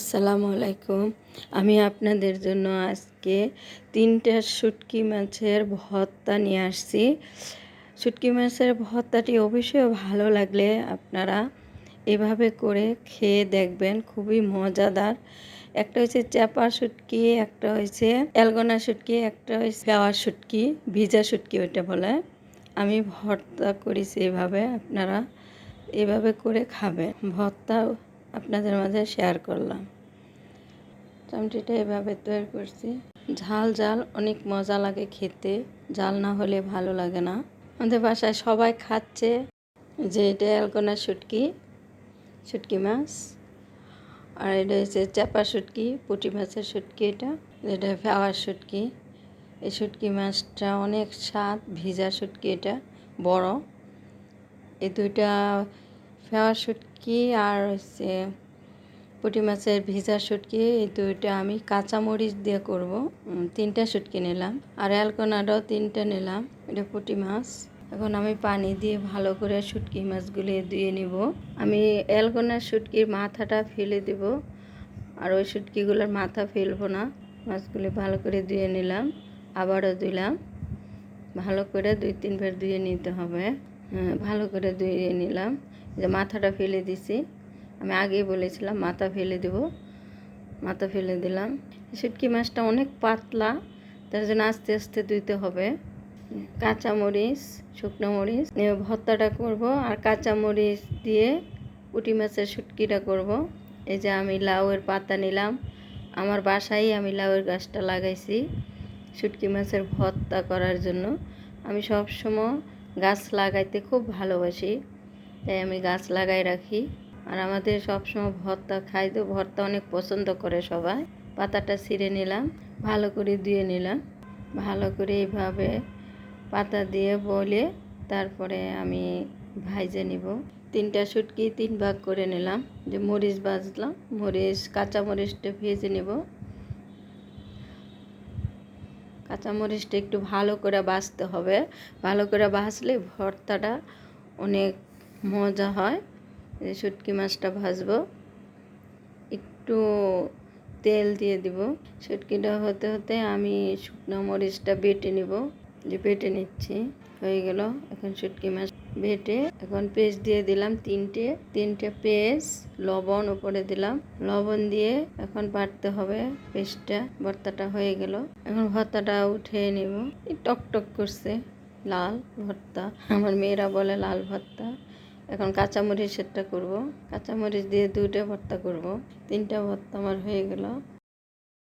আসসালামু আলাইকুম। আমি আপনাদের জন্য আজকে তিনটা শুটকি মাছের ভর্তা নিয়ে আসছি। শুটকি মাছের ভর্তাটি অবশ্যই ভালো লাগলে আপনারা এভাবে করে খেয়ে দেখবেন, খুবই মজাদার। একটা হচ্ছে চাপা শুটকি, একটা হয়েছে অ্যালগোনা শুটকি, একটা হয়েছে গাওয়া শুটকি, ভিজা শুটকি ওইটা বলে। আমি ভর্তা করেছি এভাবে, আপনারা এভাবে করে খাবেন। ভর্তা আপনাদের মাঝে শেয়ার করলাম। চামচিটা এভাবে তৈরি করছি, ঝাল ঝাল অনেক মজা লাগে খেতে, ঝাল না হলে ভালো লাগে না। আমাদের বাসায় সবাই খাচ্ছে যে এটা অ্যালকোনা শুটকি শুটকি মাছ, আর এটা হচ্ছে চাপা শুটকি, পুঁটি মাছের শুটকি এটা এটা ফেওয়ার শুটকি। এই শুটকি মাছটা অনেক স্বাদ, ভিজা শুটকি এটা, বড়। এই দুইটা ফেওয়ার শুটকি আর হচ্ছে পুঁটি মাছের ভিজা শুটকি এই দুইটা আমি কাঁচামরিচ দিয়ে করব। তিনটা শুটকি নিলাম। আর অ্যালকোনাটাও তিনটা নিলাম এটা পুঁটি মাছ। এখন আমি পানি দিয়ে ভালো করে শুটকি মাছগুলি ধুয়ে নিব। আমি অ্যালকোনার শুটকির মাথাটা ফেলে দেব আর ওই শুটকিগুলোর মাথা ফেলব না। মাছগুলি ভালো করে ধুয়ে নিলাম আবারও দিলাম। ভালো করে দুই তিনবার ধুয়ে নিতে হবে। হ্যাঁ, ভালো করে ধুয়ে নিলাম। যে মাথাটা ফেলে দিছি। আমি আগেই বলেছিলাম, মাথা ফেলে দেব। মাথা ফেলে দিলাম। শুটকি মাছটা অনেক পাতলা, তার জন্য আস্তে আস্তে ধুইতে হবে। কাঁচা মরিচ শুকনো মরিচ ভর্তাটা করব, আর কাঁচা মরিচ দিয়ে পুঁটি মাছের শুটকিটা করব। এই যে আমি লাউয়ের পাতা নিলাম। আমার বাসায় আমি লাউয়ের গাছটা লাগাইছি শুটকি মাছের ভর্তা করার জন্য। আমি সব সময় গাছ লাগাইতে খুব ভালোবাসি। তাই আমি গাছ লাগাই রাখি। আর আমাদের সবসময় ভর্তা খাই তো, ভর্তা অনেক পছন্দ করে সবাই। পাতাটা ছিঁড়ে নিলাম, ভালো করে ধুয়ে নিলাম। ভালো করে এইভাবে পাতা দিয়ে বলে তারপরে আমি ভাইজে নিব। তিনটা শুটকি তিন ভাগ করে নিলাম, যে মরিচ ভাজলাম, মরিচ, কাঁচা মরিচটা ভেজে নেব। কাঁচামরিচটা একটু ভালো করে বাছতে হবে। ভালো করে বাছলে ভর্তাটা অনেক মজা হয়। এই শুটকি মাছটা ভাজবো। একটু তেল দিয়ে দিব। শুটকিটা হতে হতে আমি শুকনো মরিচটা বেটে নিব। যে বেটে নিচ্ছি, হয়ে গেল। এখন শুটকি মাছ বেটে এখন পেস্ট দিয়ে দিলাম তিনটে। তিনটে পেস্ট, লবণ উপরে দিলাম। লবণ দিয়ে এখন বাটতে হবে পেস্টটা। ভর্তাটা হয়ে গেল। এখন ভর্তাটা উঠে নিব। টক টক করছে লাল ভর্তা। আমার মেয়েরা বলে লাল ভর্তা। এখন কাঁচামরিচেরটা করব। কাঁচামরিচ দিয়ে দুটো ভর্তা করব। তিনটা ভর্তা আমার হয়ে গেল।